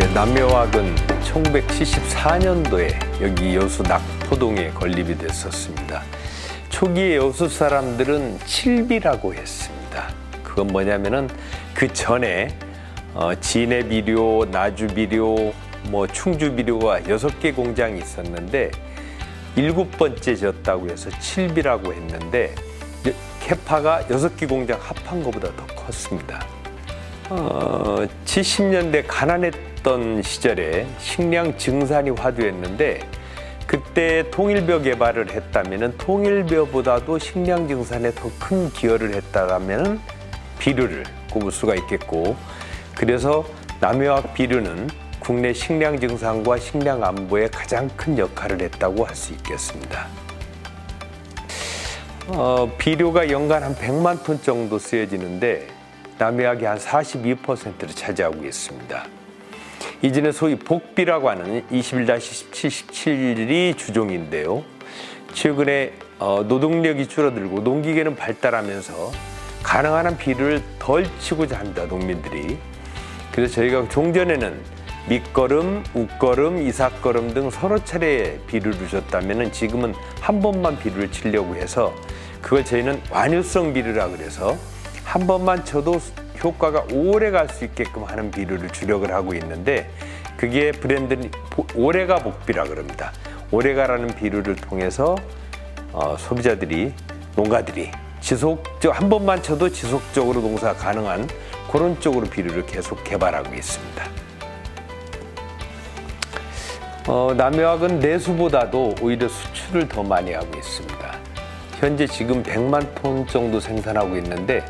남묘학은 1974년도에 여기 여수 낙포동에 건립이 됐었습니다. 초기에 여수 사람들은 칠비라고 했습니다. 그건 뭐냐면은 그 전에 어, 진해 비료, 나주 비료, 뭐 충주 비료가 여섯 개 공장이 있었는데 일곱 번째 졌다고 해서 칠비라고 했는데 여- 캐파가 여섯 개 공장 합한 것보다 더 컸습니다. 어, 70년대 가난했던 시절에 식량 증산이 화두였는데 그때 통일벼 개발을 했다면 통일벼보다도 식량 증산에 더 큰 기여를 했다면 비료를 꼽을 수가 있겠고 그래서 남해학 비료는 국내 식량 증산과 식량 안보에 가장 큰 역할을 했다고 할 수 있겠습니다. 어, 비료가 연간 한 100만 톤 정도 쓰여지는데 남해학이 한 42%를 차지하고 있습니다. 이제는 소위 복비라고 하는 21-17이 주종인데요. 최근에 어, 노동력이 줄어들고 농기계는 발달하면서 가능한 한 비료를 덜 치고자 한다 농민들이. 그래서 저희가 종전에는 밑거름, 웃거름, 이삭거름 등 서너 차례 비료를 줬다면 지금은 한 번만 비료를 치려고 해서 그걸 저희는 완효성 비료라 그래서 한 번만 쳐도 효과가 오래 갈 수 있게끔 하는 비료를 주력을 하고 있는데 그게 브랜드는 보- 오래가 복비라 그럽니다. 오래가라는 비료를 통해서 어, 소비자들이 농가들이 지속적 한 번만 쳐도 지속적으로 농사 가능한 그런 쪽으로 비료를 계속 개발하고 있습니다. 어, 남해학은 내수보다도 오히려 수출을 더 많이 하고 있습니다. 현재 지금 100만 톤 정도 생산하고 있는데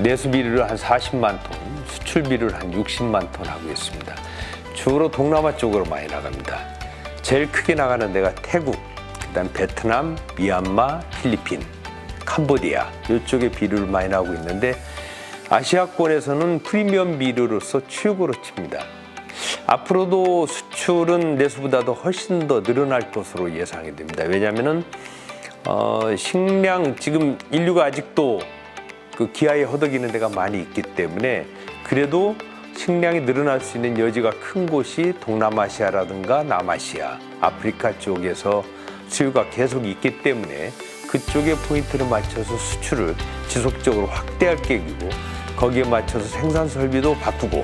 내수 비료를 한 40만 톤, 수출 비료를 한 60만 ton 하고 있습니다. 주로 동남아 쪽으로 많이 나갑니다. 제일 크게 나가는 데가 태국, 그다음 베트남, 미얀마, 필리핀, 캄보디아 이쪽에 비료를 많이 나오고 있는데 아시아권에서는 프리미엄 비료로서 최고로 칩니다. 앞으로도 수출은 내수보다도 훨씬 더 늘어날 것으로 예상이 됩니다. 왜냐하면은 어, 식량 지금 인류가 아직도 그 기아에 허덕이는 데가 많이 있기 때문에 그래도 식량이 늘어날 수 있는 여지가 큰 곳이 동남아시아라든가 남아시아, 아프리카 쪽에서 수요가 계속 있기 때문에 그쪽에 포인트를 맞춰서 수출을 지속적으로 확대할 계획이고 거기에 맞춰서 생산 설비도 바꾸고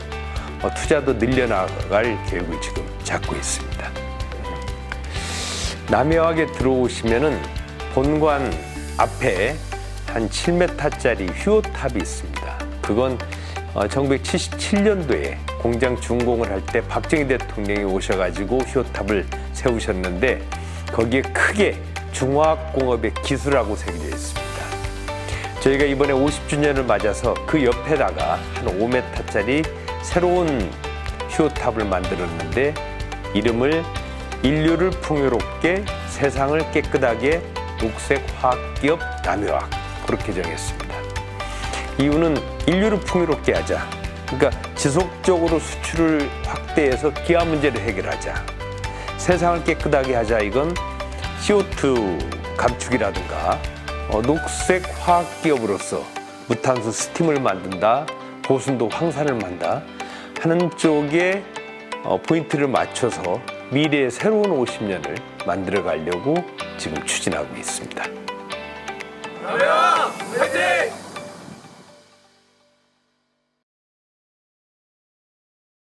어, 투자도 늘려나갈 계획을 지금 잡고 있습니다. 남해학에 들어오시면은 본관 앞에 한 7m짜리 휴호탑이 있습니다. 그건 1977년도에 공장 준공을 할 때 박정희 대통령이 오셔가지고 휴호탑을 세우셨는데 거기에 크게 중화학공업의 기술하고 새겨져 있습니다. 저희가 이번에 50주년을 맞아서 그 옆에다가 한 5m짜리 새로운 휴호탑을 만들었는데 이름을 인류를 풍요롭게 세상을 깨끗하게 녹색 화학기업 남유학 그렇게 정했습니다. 이유는 인류를 풍요롭게 하자. 그러니까 지속적으로 수출을 확대해서 기아 문제를 해결하자. 세상을 깨끗하게 하자. 이건 CO2 감축이라든가 어, 녹색 화학 기업으로서 무탄소 스팀을 만든다, 고순도 황산을 만다 하는 쪽에 어, 포인트를 맞춰서 미래의 새로운 50년을 만들어 가려고 지금 추진하고 있습니다. 가면 화이팅!